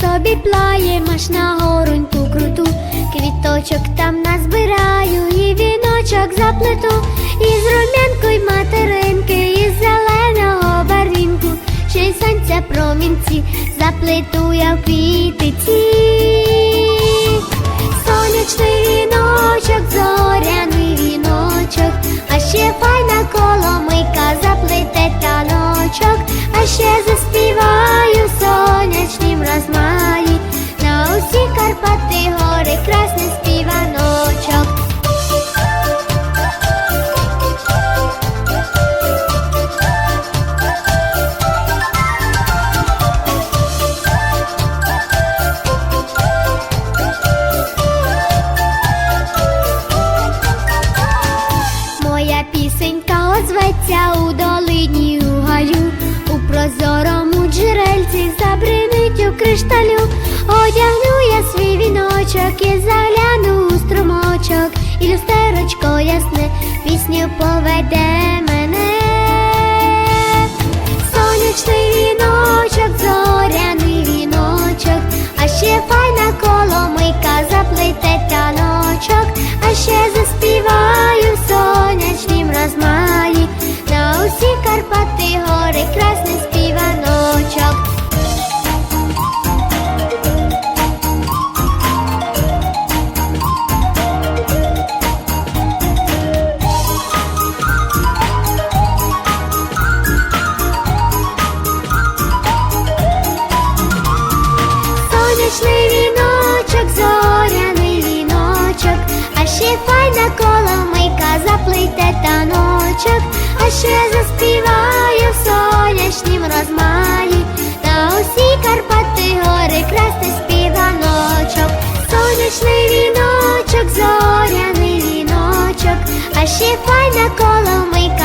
собі плаємаш на горуньку круту, квіточок там назбираю і віночок заплету, із рум'янку й материнки, із зеленого барвінку, ще й сонця промінці заплету я в квітиці. Озветься у долині у гаю, у прозорому джерельці забринить у кришталю, одягну я свій віночок і загляну у струмочок, і люстерочко ясне пісню поведе мене. Сонячний Сонячний віночок, зоряний віночок, а ще файна коломийка заплете таночок, а ще заспіваю в сонячнім розмаї. На усі Карпати гори красний співаночок, сонячний віночок, зоряний віночок, а ще файна коломийка